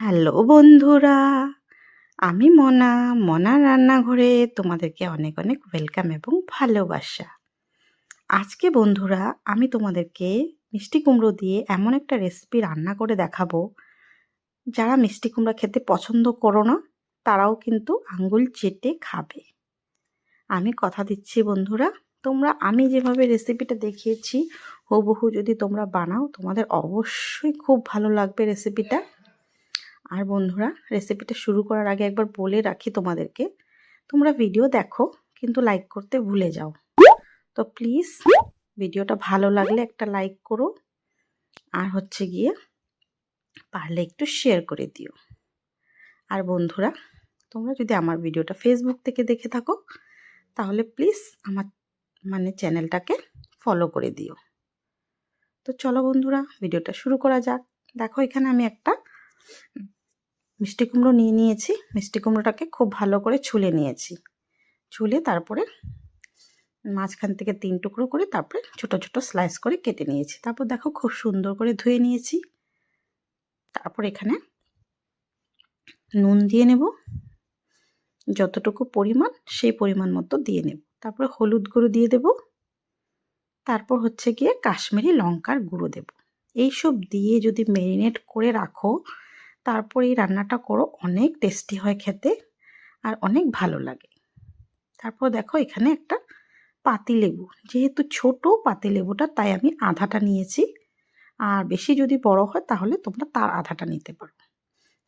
Hello বন্ধুরা, আমি মনা। মনা রান্নাঘরে তোমাদেরকে অনেক অনেক ওয়েলকাম এবং ভালোবাসা। আজকে বন্ধুরা, আমি তোমাদেরকে মিষ্টি কুমড়ো দিয়ে এমন একটা রেসিপি রান্না করে দেখাবো। যারা মিষ্টি কুমড়া খেতে পছন্দ করো না, তারাও কিন্তু আঙ্গুল চেটে খাবে। আমি কথা দিচ্ছি বন্ধুরা, তোমরা আমি যেভাবে রেসিপিটা দেখিয়েছি, হুবহু যদি তোমরা বানাও, তোমাদের অবশ্যই খুব ভালো লাগবে রেসিপিটা আর বন্ধুরা রেসিপিটা শুরু করার আগে একবার বলে রাখি তোমাদেরকে। তোমরা ভিডিও দেখো, কিন্তু লাইক করতে ভুলে যাও। তো প্লিজ ভিডিওটা ভালো লাগলে একটা লাইক করো। আর হচ্ছে গিয়ে, পারলে একটু শেয়ার করে দিও। আর বন্ধুরা, তোমরা যদি আমার ভিডিওটা ফেসবুক থেকে দেখে থাকো, তাহলে প্লিজ আমার মানে চ্যানেলটাকে ফলো করে দিও। তো চলো বন্ধুরা ভিডিওটা শুরু করা যাক। দেখো এখানে আমি একটা মিষ্টি কুমড়ো নিয়ে নিয়েছি। মিষ্টি কুমড়োটাকে খুব ভালো করে ছুলে নিয়েছি। ছুলে তারপরে মাঝখান থেকে তিন টুকরো করে তারপরে ছোট ছোট স্লাইস করে কেটে নিয়েছি। তারপর দেখো খুব সুন্দর করে ধুয়ে নিয়েছি। তারপর এখানে নুন দিয়ে নেব। যতটুকু পরিমাণ সেই পরিমাণ মতো দিয়ে নেব। তারপরে হলুদ গুঁড়ো দিয়ে দেব। তারপর হচ্ছে গিয়ে কাশ্মীরি লঙ্কার গুঁড়ো দেব। এইসব দিয়ে যদি ম্যারিনেট করে রাখো তারপর এই রান্নাটা করো, অনেক টেস্টি হয় খেতে আর অনেক ভালো লাগে। তারপর দেখো এখানে একটা পাতিলেবু যেহেতু ছোট পাতিলেবুটা তাই আমি আধাটা নিয়েছি। আর বেশি যদি বড় হয় তাহলে তোমরা তার আধাটা নিতে পারো।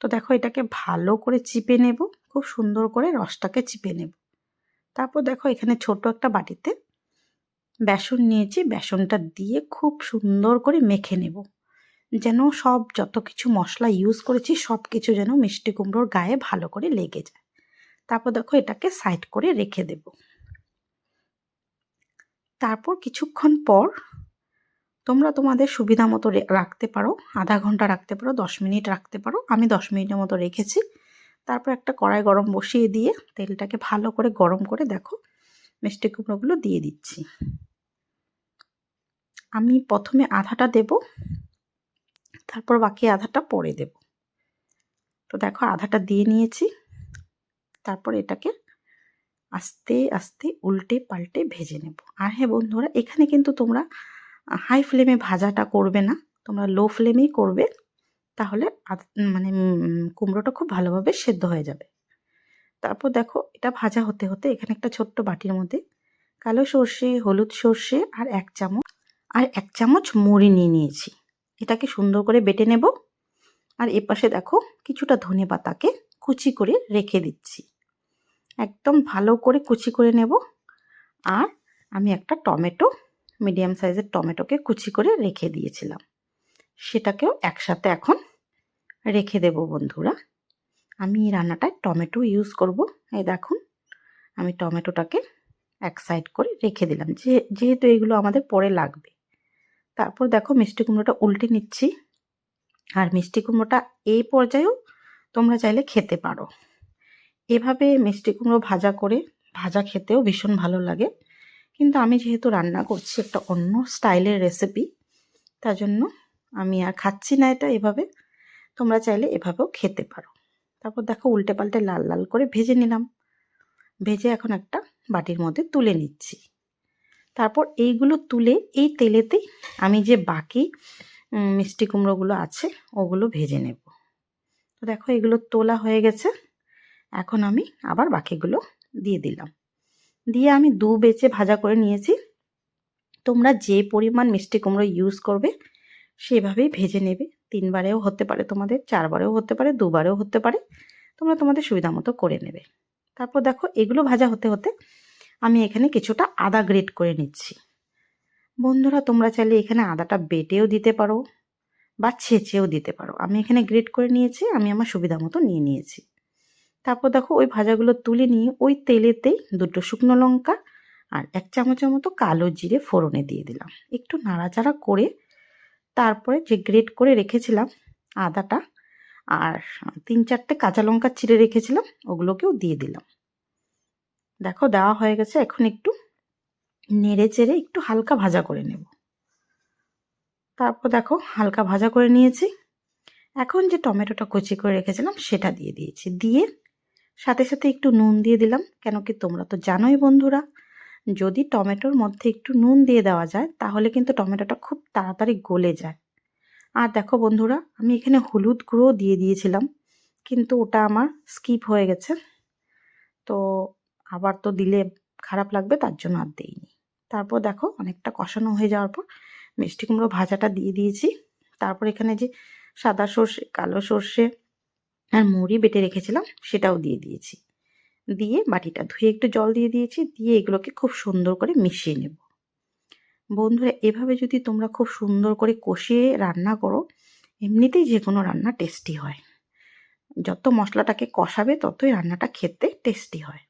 তো দেখো এটাকে ভালো করে চিপে নেব, খুব সুন্দর করে রসটাকে চিপে নেব। তারপর দেখো এখানে ছোট একটা বাটিতে বেসন নিয়েছি, বেসনটা দিয়ে খুব সুন্দর করে মেখে নেব। যেন সব যত কিছু মশলা ইউজ করেছি, সব কিছু যেন মিষ্টি কুমড়োর গায়ে ভালো করে লেগে যায়। তারপর দেখো এটাকে সাইড করে রেখে দেব। তারপর কিছুক্ষণ পর তোমরা তোমাদের সুবিধা মতো রাখতে পারো। আধা ঘণ্টা রাখতে পারো, দশ মিনিট রাখতে পারো। আমি দশ মিনিটের মতো রেখেছি। তারপর একটা কড়াই গরম বসিয়ে দিয়ে তেলটাকে ভালো করে গরম করে দেখো মিষ্টি কুমড়োগুলো দিয়ে দিচ্ছি। আমি প্রথমে আধাটা দেব। তারপর বাকি আধাটা পরে দেব। তো দেখো আধাটা দিয়ে নিয়েছি। তারপর এটাকে আস্তে আস্তে উল্টে পাল্টে ভেজে নেব। আর হ্যাঁ বন্ধুরা, এখানে কিন্তু তোমরা হাই ফ্লেমে ভাজাটা করবে না। তোমরা লো ফ্লেমেই করবে, তাহলে মানে কুমড়োটা খুব ভালোভাবে সেদ্ধ হয়ে যাবে। তারপর দেখো এটা ভাজা হতে হতে এখানে একটা ছোট্ট বাটির মধ্যে কালো সর্ষে, হলুদ সর্ষে আর এক চামচ, আর এক চামচ মুড়ি নিয়ে নিয়েছি। এটাকে সুন্দর করে বেটে নেব। আর এপাশে দেখো কিছুটা ধনে পাতাকে কুচি করে রেখে দিচ্ছি। একদম ভালো করে কুচি করে নেব। আর আমি একটা টমেটো, মিডিয়াম সাইজের টমেটোকে কুচি করে রেখে দিয়েছিলাম। সেটাকেও একসাথে এখন রেখে দেব বন্ধুরা। আমি এই রান্নাটায় টমেটো ইউজ করব। এই দেখুন, আমি টমেটোটাকে এক সাইড করে রেখে দিলাম। যে, যেহেতু এগুলো আমাদের পরে লাগবে। তারপর দেখো মিষ্টি কুমড়োটা উল্টে নিচ্ছি। আর মিষ্টি কুমড়োটা এই পর্যায়েও তোমরা চাইলে খেতে পারো। এভাবে মিষ্টি কুমড়ো ভাজা করে, ভাজা খেতেও ভীষণ ভালো লাগে। কিন্তু আমি যেহেতু রান্না করছি একটা অন্য স্টাইলের রেসিপি, তার জন্য আমি আর খাচ্ছি না এটা এভাবে। তোমরা চাইলে এভাবেও খেতে পারো। তারপর দেখো উল্টে পাল্টে লাল লাল করে ভেজে নিলাম। ভেজে এখন একটা বাটির মধ্যে তুলে নিচ্ছি। তারপর এইগুলো তুলে এই তেলেতে আমি যে বাকি মিষ্টি কুমড়োগুলো আছে, ওগুলো ভেজে নেব। তো দেখো এগুলো তোলা হয়ে গেছে। এখন আমি আবার বাকিগুলো দিয়ে দিলাম। দিয়ে আমি দু বেচে ভাজা করে নিয়েছি। তোমরা যে পরিমাণ মিষ্টি কুমড়ো ইউজ করবে, সেভাবেই ভেজে নেবে। তিনবারেও হতে পারে তোমাদের, চারবারেও হতে পারে, দুবারেও হতে পারে। তোমরা তোমাদের সুবিধা মতো করে নেবে। তারপর দেখো এগুলো ভাজা হতে হতে আমি এখানে কিছুটা আদা গ্রেট করে নিচ্ছি। বন্ধুরা, তোমরা চাইলে এখানে আদাটা বেটেও দিতে পারো বা ছেঁচেও দিতে পারো। আমি এখানে গ্রেট করে নিয়েছি, আমি আমার সুবিধা মতো নিয়ে নিয়েছি। তারপর দেখো, ওই ভাজাগুলো তুলে নিয়ে ওই তেলেতেই দুটো শুকনো লঙ্কা আর এক চামচের মতো কালো জিরে ফোড়নে দিয়ে দিলাম। একটু নাড়াচাড়া করে তারপরে যে গ্রেট করে রেখেছিলাম আদাটা আর তিন চারটে কাঁচা লঙ্কা চিড়ে রেখেছিলাম, ওগুলোকেও দিয়ে দিলাম। দেখো দেওয়া হয়ে গেছে, এখন একটু নেড়ে চেড়ে একটু হালকা ভাজা করে নেব। তারপর দেখো হালকা ভাজা করে নিয়েছি। এখন যে টমেটোটা কুচি করে রেখেছিলাম সেটা দিয়ে দিয়েছি। দিয়ে সাথে সাথে একটু নুন দিয়ে দিলাম, কেন কি তোমরা তো জানোই বন্ধুরা, যদি টমেটোর মধ্যে একটু নুন দিয়ে দেওয়া যায়, তাহলে কিন্তু টমেটোটা খুব তাড়াতাড়ি গলে যায়। আর দেখো বন্ধুরা, আমি এখানে হলুদ গুঁড়ো দিয়ে দিয়েছিলাম, কিন্তু ওটা আমার স্কিপ হয়ে গেছে। তো আবার তো দিলে খারাপ লাগবে, তার জন্য আর দিইনি। তারপর দেখো অনেকটা কষানো হয়ে যাওয়ার পর মিষ্টি কুমড়ো ভাজাটা দিয়ে দিয়েছি। তারপর এখানে যে সাদা সর্ষে, কালো সর্ষে আর মুড়ি বেটে রেখেছিলাম, সেটাও দিয়ে দিয়েছি। দিয়ে বাটিটা ধুয়ে একটু জল দিয়ে দিয়েছি, দিয়ে এগুলোকে খুব সুন্দর করে মিশিয়ে নেব। বন্ধুরা, এভাবে যদি তোমরা খুব সুন্দর করে কষিয়ে রান্না করো, এমনিতেই যে কোনো রান্না টেস্টি হয়। যত মশলাটাকে কষাবে, ততই রান্নাটা খেতে টেস্টি হয়।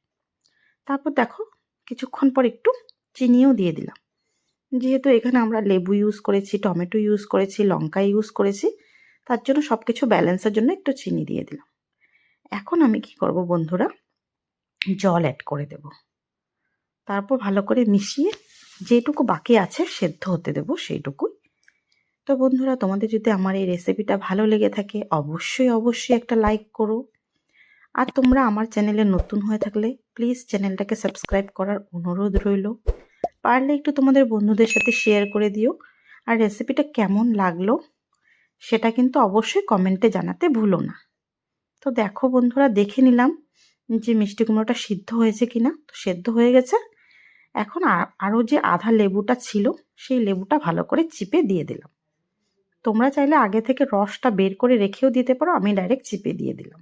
তারপর দেখো, কিছুক্ষণ পর একটু চিনিও দিয়ে দিলাম। যেহেতু এখানে আমরা লেবু ইউজ করেছি, টমেটো ইউজ করেছি, লঙ্কা ইউজ করেছি, তার জন্য সব কিছু ব্যালেন্সের জন্য একটু চিনি দিয়ে দিলাম। এখন আমি কি করব বন্ধুরা? জল অ্যাড করে দেব। তারপর ভালো করে মিশিয়ে যেটুকু বাকি আছে সেদ্ধ হতে দেব সেইটুকুই। তো বন্ধুরা, তোমাদের যদি আমার এই রেসিপিটা ভালো লেগে থাকে, অবশ্যই অবশ্যই একটা লাইক করো। আর তোমরা আমার চ্যানেলে নতুন হয়ে থাকলে প্লিজ চ্যানেলটাকে সাবস্ক্রাইব করার অনুরোধ রইল। পারলে একটু তোমাদের বন্ধুদের সাথে শেয়ার করে দিও। আর রেসিপিটা কেমন লাগল সেটা কিন্তু অবশ্যই কমেন্টে জানাতে ভুলো না। তো দেখো বন্ধুরা, দেখে নিলাম যে মিষ্টি কুমড়োটা সিদ্ধ হয়েছে কিনা। তো সেদ্ধ হয়ে গেছে। এখন আরও যে আধা লেবুটা ছিল, সেই লেবুটা ভালো করে চিপে দিয়ে দিলাম। তোমরা চাইলে আগে থেকে রসটা বের করে রেখেও দিতে পারো, আমি ডাইরেক্ট চিপে দিয়ে দিলাম।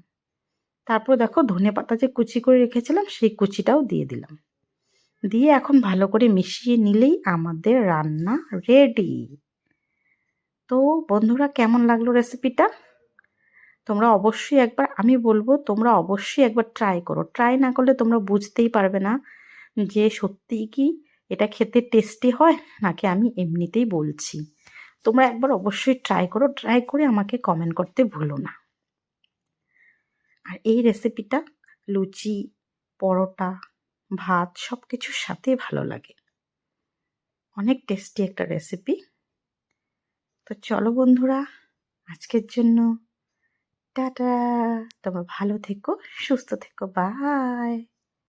তারপর দেখো ধনে পাতা যে কুচি করে রেখেছিলাম, সেই কুচিটাও দিয়ে দিলাম। দিয়ে এখন ভালো করে মিশিয়ে নিলেই আমাদের রান্না রেডি তো বন্ধুরা, কেমন লাগল রেসিপিটা তোমরা অবশ্যই একবার, আমি বলব তোমরা অবশ্যই একবার ট্রাই করো। ট্রাই না করলে তোমরা বুঝতেই পারবে না যে সত্যিই কি এটা খেতে টেস্টি হয়, নাকি আমি এমনিতেই বলছি। তোমরা একবার অবশ্যই ট্রাই করো। ট্রাই করে আমাকে কমেন্ট করতে ভুলো না। আর এই রেসিপিটা লুচি, পরোটা, ভাত সব কিছুর সাথে ভালো লাগে। অনেক টেস্টি একটা রেসিপি তো চলো বন্ধুরা, আজকের জন্য টাটা। তোমরা ভালো থেকো, সুস্থ থেকো বাই